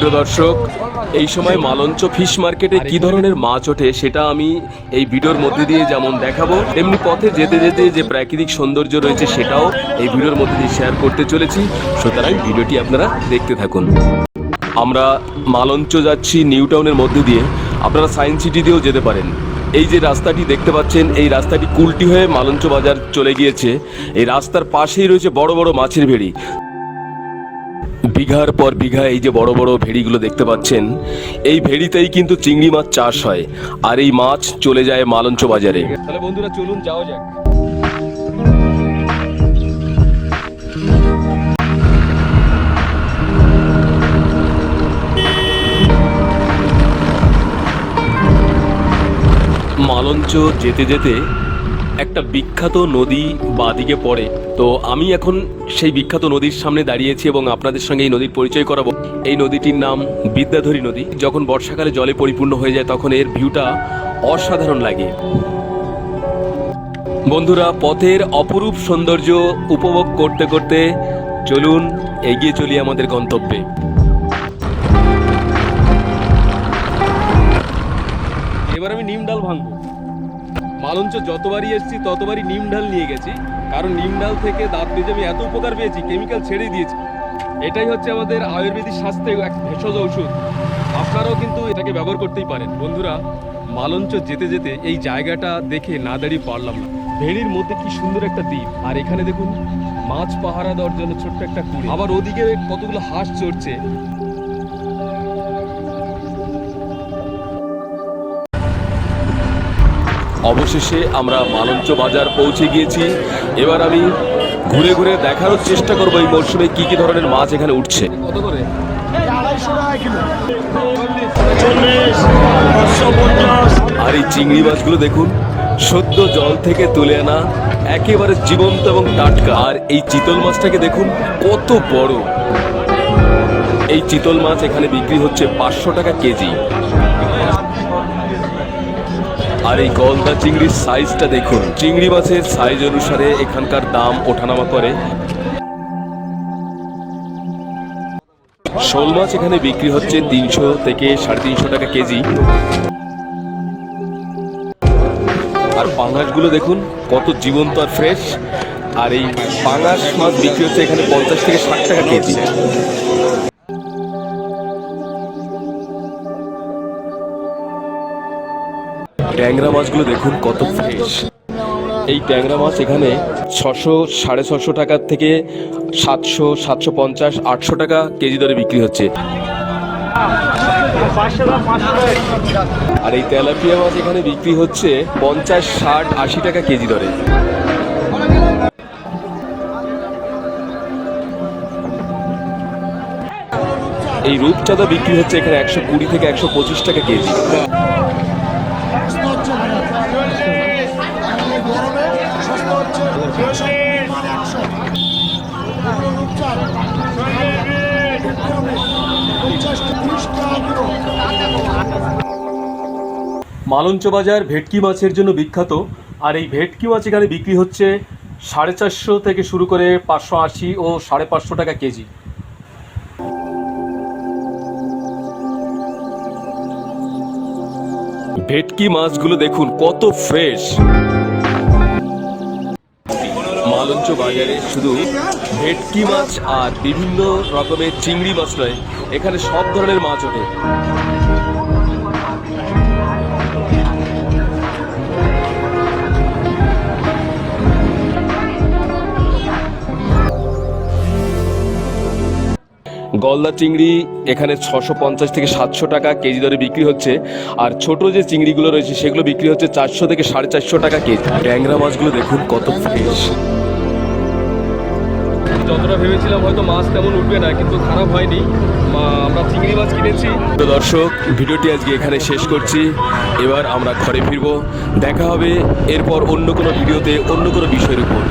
সুপ্রিয় দর্শক, এই সময় মালঞ্চ ফিশ মার্কেটে কি ধরনের মাছ ওঠে সেটা আমি এই ভিডিওর মধ্যে দিয়ে যেমন দেখাবো, তেমনি পথে যেতে যেতে যে প্রাকৃতিক সৌন্দর্য রয়েছে সেটাও এই ভিডিওর মধ্যে দিয়ে শেয়ার করতে চলেছি। সুতরাং ভিডিওটি আপনারা দেখতে থাকুন। আমরা মালঞ্চ যাচ্ছি নিউ টাউনের মধ্যে দিয়ে। আপনারা সায়েন্স সিটি দিয়েও যেতে পারেন। এই যে রাস্তাটি দেখতে পাচ্ছেন, এই রাস্তাটি কুলটি হয়ে মালঞ্চ বাজার চলে গিয়েছে। এই রাস্তার পাশেই রয়েছে বড় বড় মাছের ভেড়ি। বিঘার পর বিঘা এই যে বড় বড় ভেড়িগুলো দেখতে পাচ্ছেন, এই ভেড়িতেই কিন্তু চিংড়ি মাছ চাষ হয়, আর এই মাছ চলে যায় মালঞ্চ বাজারে। তাহলে বন্ধুরা চলুন, যাওয়া যাক। মালঞ্চ যেতে যেতে একটা বিখ্যাত নদী বাদিকে পড়ে। তো আমি এখন সেই বিখ্যাত নদীর সামনে দাঁড়িয়েছি এবং আপনাদের সঙ্গে এই নদীর পরিচয় করাবো। এই নদীটির নাম বিদ্যাধরী নদী। যখন বর্ষাকালে জলে পরিপূর্ণ হয়ে যায়, তখন এর ভিউটা অসাধারণ লাগে। বন্ধুরা, পথের অপরূপ সৌন্দর্য উপভোগ করতে করতে চলুন, এগিয়ে চলি আমাদের গন্তব্যে। এবার আমি নিম ডাল ভাঙবো। মালঞ্চ যতবারই এসেছি, ততবারই নিম ডাল নিয়ে গেছি। কারণ নিম ডাল থেকে দাঁত বেজে আমি এত উপকার পেয়েছি, কেমিক্যাল ছেড়ে দিয়েছি। এটাই হচ্ছে আমাদের আয়ুর্বেদিক স্বাস্থ্যে এক ভেষজ ঔষধ। আপনারাও কিন্তু এটাকে ব্যবহার করতেই পারেন। বন্ধুরা, মালঞ্চ যেতে যেতে এই জায়গাটা দেখে না দাঁড়িয়ে পারলাম না। ভেড়ির মধ্যে কি সুন্দর একটা দ্বীপ। আর এখানে দেখুন, মাছ পাহারা দেওয়ার জন্য ছোট্ট একটা কুড়ি। আবার ওদিকে কতগুলো হাঁস চড়ছে। অবশেষে আমরা মালঞ্চ বাজার পৌঁছে গিয়েছি। এবার আমি ঘুরে ঘুরে দেখারও চেষ্টা করব এই মরশুমে কি কি ধরনের মাছ এখানে উঠছে। কত করে? আর এই চিংড়ি মাছগুলো দেখুন সদ্য জল থেকে তুলে আনা একেবারে জীবন্ত এবং টাটকা। আর এই চিতল মাছটাকে দেখুন কত বড়। এই চিতল মাছ এখানে বিক্রি হচ্ছে পাঁচশো টাকা কেজি। আর এই গলদা চিংড়ির সাইজটা দেখুন। চিংড়ি মাছের সাইজ অনুসারে এখানকার দাম ওঠানামা করে। শোল মাছ এখানে বিক্রি হচ্ছে তিনশো থেকে সাড়ে তিনশো টাকা কেজি। আর পাঙাশগুলো দেখুন, কত জীবন্ত আর ফ্রেশ আর এই পাঙাশ মাছ বিক্রি হচ্ছে এখানে পঞ্চাশ থেকে ষাট টাকা কেজি। ট্যাংরা মাছগুলো দেখুন কত ফ্রেশ এই ট্যাংরা মাছ এখানে ছশো, সাড়ে ছশো টাকার থেকে সাতশো সাতশো পঞ্চাশ, আটশো টাকা কেজি দরে বিক্রি হচ্ছে। আর এই তেলাপিয়া মাছ এখানে বিক্রি হচ্ছে পঞ্চাশ, ষাট, আশি টাকা কেজি দরে। এই রূপচাঁদা বিক্রি হচ্ছে এখানে একশো কুড়ি থেকে একশো পঁচিশ টাকা কেজি গরমে সস্তা হচ্ছে দেড়শো মানে একশো রূপচাঁদ পঞ্চাশ ত্রিশ টাকা কিলো মালঞ্চ বাজার ভেটকি মাছের জন্য বিখ্যাত, আর এই ভেটকি মাছ এখানে বিক্রি হচ্ছে সাড়ে চারশো থেকে শুরু করে পাঁচশো আশি ও সাড়ে পাঁচশো টাকা কেজি। ভেটকি মাছগুলো দেখুন, কত ফ্রেশ। বাজারে শুধু ভেটকি মাছ আর বিভিন্ন রকমের চিংড়ি মাছ নয়, এখানে সব ধরনের মাছ ওঠে। গলদা চিংড়ি এখানে ছশো পঞ্চাশ থেকে সাতশো টাকা কেজি দরে বিক্রি হচ্ছে, আর ছোট যে চিংড়িগুলো রয়েছে সেগুলো বিক্রি হচ্ছে চারশো থেকে সাড়ে চারশো টাকা কেজি। ট্যাংরা মাছগুলো দেখুন কত ফ্রেশ যতটা ভেবেছিলাম হয়তো মাছ তেমন উঠবে না, কিন্তু খারাপ হয়নি। আমরা চিংড়ি মাছ কিনেছি। তো দর্শক, ভিডিওটি আজকে এখানে শেষ করছি। এবার আমরা ঘরে ফিরবো। দেখা হবে এরপর অন্য কোনো ভিডিওতে অন্য কোনো বিষয়ের উপর।